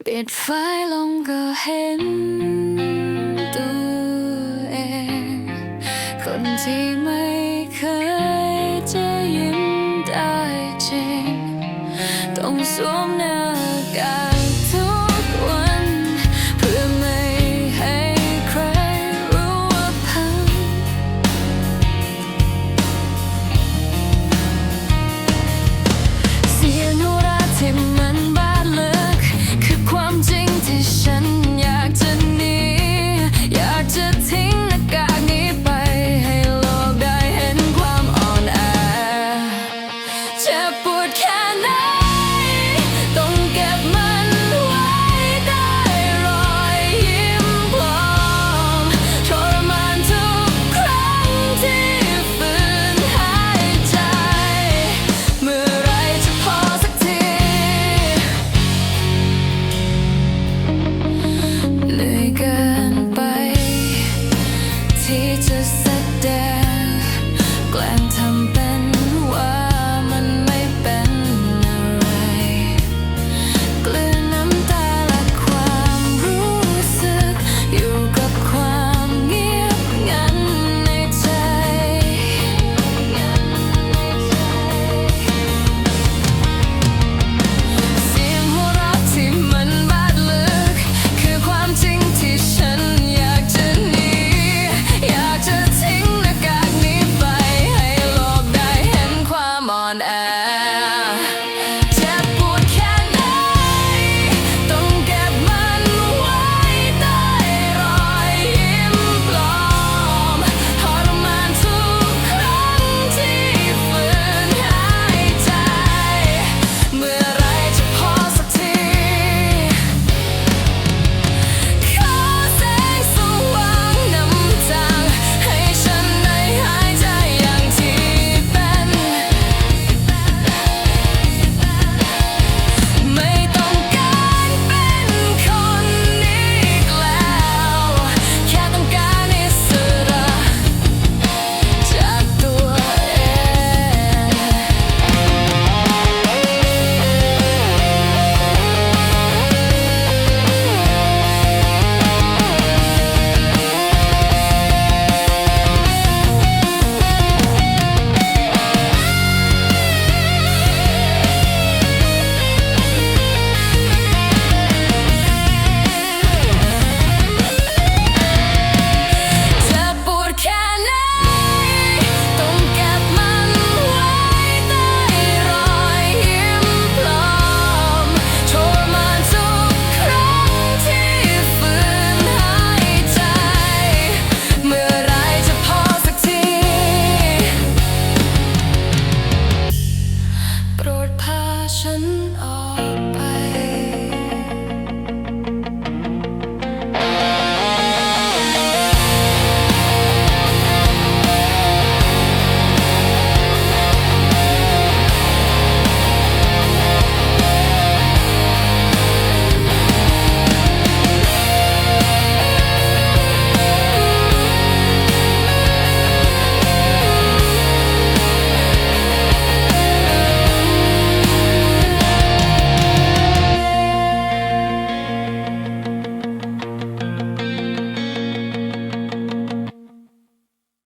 ปิดไฟลงก็เห็นตัวเอง คนที่ไม่เคยจะยิ้มได้จริง ต้องสวมหน้า teacher said